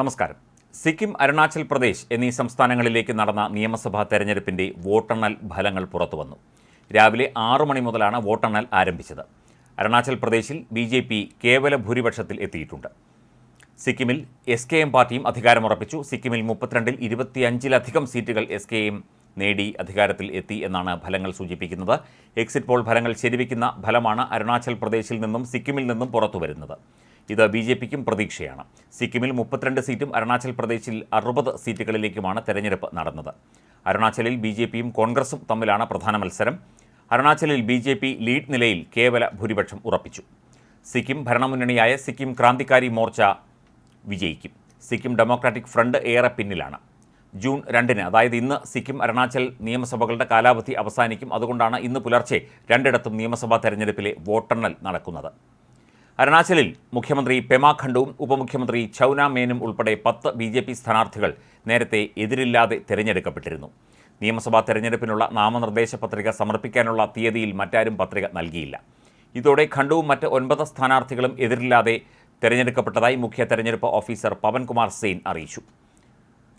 നമസ്കാരം. സിക്കിം അരുണാചൽ പ്രദേശ് എന്നീ സംസ്ഥാനങ്ങളിലേക്ക് നടന്ന നിയമസഭാ തെരഞ്ഞെടുപ്പിന്റെ വോട്ടെണ്ണൽ ഫലങ്ങൾ പുറത്തുവന്നു. രാവിലെ ആറു മണി മുതലാണ് വോട്ടെണ്ണൽ ആരംഭിച്ചത്. അരുണാചൽ പ്രദേശിൽ ബി ജെ പി കേവല ഭൂരിപക്ഷത്തിൽ എത്തിയിട്ടുണ്ട്. സിക്കിമിൽ എസ് കെ എം പാർട്ടിയും അധികാരമുറപ്പിച്ചു. സിക്കിമിൽ മുപ്പത്തിരണ്ടിൽ ഇരുപത്തിയഞ്ചിലധികം സീറ്റുകൾ എസ് കെ എം നേടി അധികാരത്തിൽ എത്തി എന്നാണ് ഫലങ്ങൾ സൂചിപ്പിക്കുന്നത്. എക്സിറ്റ് പോൾ ഫലങ്ങൾ ശരിവയ്ക്കുന്ന ഫലമാണ് അരുണാചൽ പ്രദേശിൽ നിന്നും സിക്കിമിൽ നിന്നും പുറത്തുവരുന്നത്. ഇത് ബി ജെ പിക്കും പ്രതീക്ഷയാണ്. സിക്കിമിൽ മുപ്പത്തിരണ്ട് സീറ്റും അരുണാചൽ പ്രദേശിൽ അറുപത് സീറ്റുകളിലേക്കുമാണ് തെരഞ്ഞെടുപ്പ് നടന്നത്. അരുണാചലിൽ ബി ജെ പിയും കോൺഗ്രസും തമ്മിലാണ് പ്രധാന മത്സരം. അരുണാചലിൽ ബി ജെ പി ലീഡ് നിലയിൽ കേവല ഭൂരിപക്ഷം ഉറപ്പിച്ചു. സിക്കിം ഭരണമുന്നണിയായ സിക്കിം ക്രാന്തികാരി മോർച്ച വിജയിക്കും. സിക്കിം ഡെമോക്രാറ്റിക് ഫ്രണ്ട് ഏറെ പിന്നിലാണ്. ജൂൺ രണ്ടിന് അതായത് ഇന്ന് സിക്കിം അരുണാചൽ നിയമസഭകളുടെ കാലാവധി അവസാനിക്കും. അതുകൊണ്ടാണ് ഇന്ന് പുലർച്ചെ രണ്ടിടത്തും നിയമസഭാ തെരഞ്ഞെടുപ്പിലെ വോട്ടെണ്ണൽ നടക്കുന്നത്. അരുണാചലിൽ മുഖ്യമന്ത്രി പെമാ ഖണ്ഡുവും ഉപമുഖ്യമന്ത്രി ചൗന മേനും ഉൾപ്പെടെ പത്ത് ബി ജെ പി സ്ഥാനാർത്ഥികൾ നേരത്തെ എതിരില്ലാതെ തിരഞ്ഞെടുക്കപ്പെട്ടിരുന്നു. നിയമസഭാ തെരഞ്ഞെടുപ്പിനുള്ള നാമനിർദ്ദേശ പത്രിക സമർപ്പിക്കാനുള്ള തീയതിയിൽ മറ്റാരും പത്രിക നൽകിയില്ല. ഇതോടെ ഖണ്ഡുവും മറ്റ് ഒൻപത് സ്ഥാനാർത്ഥികളും എതിരില്ലാതെ തിരഞ്ഞെടുക്കപ്പെട്ടതായി മുഖ്യ തെരഞ്ഞെടുപ്പ് ഓഫീസർ പവൻകുമാർ സെയിൻ അറിയിച്ചു.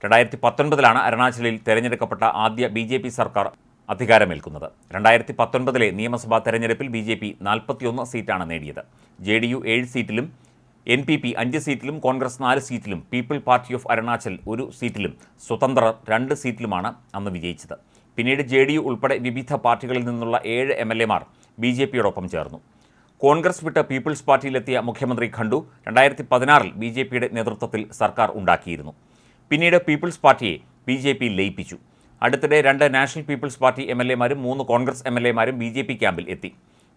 രണ്ടായിരത്തി പത്തൊൻപതിലാണ് അരുണാചലിൽ തെരഞ്ഞെടുക്കപ്പെട്ട ആദ്യ ബി സർക്കാർ അധികാരമേൽക്കുന്നത്. രണ്ടായിരത്തി പത്തൊൻപതിലെ നിയമസഭാ തെരഞ്ഞെടുപ്പിൽ ബി ജെ പി നാൽപ്പത്തിയൊന്ന് സീറ്റാണ് നേടിയത്. ജെ ഡി യു ഏഴ് സീറ്റിലും എൻ പി പി അഞ്ച് സീറ്റിലും കോൺഗ്രസ് നാല് സീറ്റിലും പീപ്പിൾ പാർട്ടി ഓഫ് അരുണാചൽ ഒരു സീറ്റിലും സ്വതന്ത്രർ രണ്ട് സീറ്റിലുമാണ് അന്ന് വിജയിച്ചത്. പിന്നീട് ജെ ഡി യു ഉൾപ്പെടെ വിവിധ പാർട്ടികളിൽ നിന്നുള്ള ഏഴ് എം എൽ എമാർ ബി ജെ പിയോടൊപ്പം ചേർന്നു. കോൺഗ്രസ് വിട്ട് പീപ്പിൾസ് പാർട്ടിയിലെത്തിയ മുഖ്യമന്ത്രി ഖണ്ഡു രണ്ടായിരത്തി പതിനാറിൽ ബി ജെ പിയുടെ നേതൃത്വത്തിൽ സർക്കാർ ഉണ്ടാക്കിയിരുന്നു. പിന്നീട് പീപ്പിൾസ് പാർട്ടിയെ ബി ജെ പി ലയിപ്പിച്ചു. അടുത്തിടെ രണ്ട് national people's party M L എമാരും മൂന്ന് കോൺഗ്രസ് എം എൽ എമാരും ബി ജെ പി ക്യാമ്പിൽ എത്തി.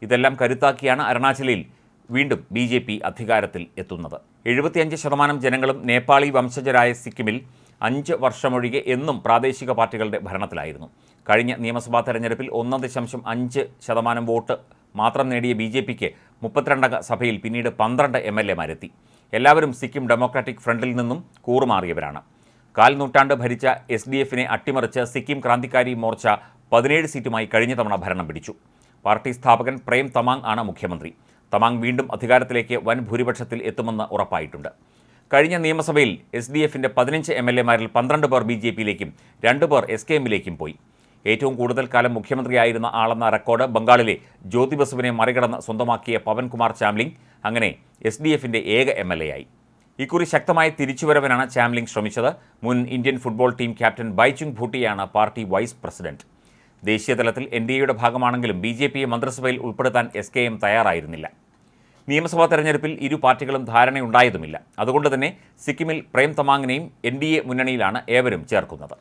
ഇതെല്ലാം കരുത്താക്കിയാണ് അരുണാചലിൽ വീണ്ടും ബി ജെ പി അധികാരത്തിൽ എത്തുന്നത്. എഴുപത്തിയഞ്ച് ശതമാനം ജനങ്ങളും നേപ്പാളി വംശജരായ സിക്കിമിൽ അഞ്ച് വർഷമൊഴികെ എന്നും പ്രാദേശിക പാർട്ടികളുടെ ഭരണത്തിലായിരുന്നു. കഴിഞ്ഞ നിയമസഭാ തെരഞ്ഞെടുപ്പിൽ ഒന്ന് ദശാംശം അഞ്ച് ശതമാനം വോട്ട് മാത്രം നേടിയ ബി ജെ പിക്ക് മുപ്പത്തിരണ്ടംഗ സഭയിൽ പിന്നീട് പന്ത്രണ്ട് എം എൽ എമാരെത്തി എല്ലാവരും സിക്കിം ഡെമോക്രാറ്റിക് ഫ്രണ്ടിൽ നിന്നും കൂറുമാറിയവരാണ്. കാൽ നൂറ്റാണ്ട് ഭരിച്ച എസ് ഡി എഫിനെ അട്ടിമറിച്ച് സിക്കിം ക്രാന്തിക്കാരി മോർച്ച പതിനേഴ് സീറ്റുമായി കഴിഞ്ഞ തവണ ഭരണം പിടിച്ചു. പാർട്ടി സ്ഥാപകൻ പ്രേം തമാങ് ആണ് മുഖ്യമന്ത്രി. തമാങ് വീണ്ടും അധികാരത്തിലേക്ക് വൻ ഭൂരിപക്ഷത്തിൽ എത്തുമെന്ന് ഉറപ്പായിട്ടുണ്ട്. കഴിഞ്ഞ നിയമസഭയിൽ എസ് ഡി എഫിന്റെ പതിനഞ്ച് എം എൽ എമാരിൽ പന്ത്രണ്ട് പേർ ബി ജെ പിയിലേക്കും രണ്ട് പേർ എസ് കെ എമ്മിലേക്കും പോയി. ഏറ്റവും കൂടുതൽ കാലം മുഖ്യമന്ത്രിയായിരുന്ന ആളെന്ന റെക്കോർഡ് ബംഗാളിലെ ജ്യോതി ബസുവിനെ മറികടന്ന് സ്വന്തമാക്കിയ പവൻകുമാർ ചാംലിംഗ് അങ്ങനെ എസ് ഡി എഫിന്റെ ഏക എം എൽ എ ആയി. ഇക്കുറി ശക്തമായ തിരിച്ചുവരവിനാണ് ചാംലിംഗ് ശ്രമിച്ചത്. മുൻ ഇന്ത്യൻ ഫുട്ബോൾ ടീം ക്യാപ്റ്റൻ ബൈചുങ് ഭൂട്ടിയാണ് പാർട്ടി വൈസ് പ്രസിഡന്റ്. ദേശീയതലത്തിൽ എൻ ഡി എയുടെ ഭാഗമാണെങ്കിലും ബി ജെ പിയെ മന്ത്രിസഭയിൽ ഉൾപ്പെടുത്താൻ എസ് കെ എം തയ്യാറായിരുന്നില്ല. നിയമസഭാ തെരഞ്ഞെടുപ്പിൽ ഇരു പാർട്ടികളും ധാരണയുണ്ടായതുമില്ല. അതുകൊണ്ട് തന്നെ സിക്കിമിൽ പ്രേം തമാങ്ങിനെയും എൻ ഡി എ മുന്നണിയിലാണ് ഏവരും ചേർക്കുന്നത്.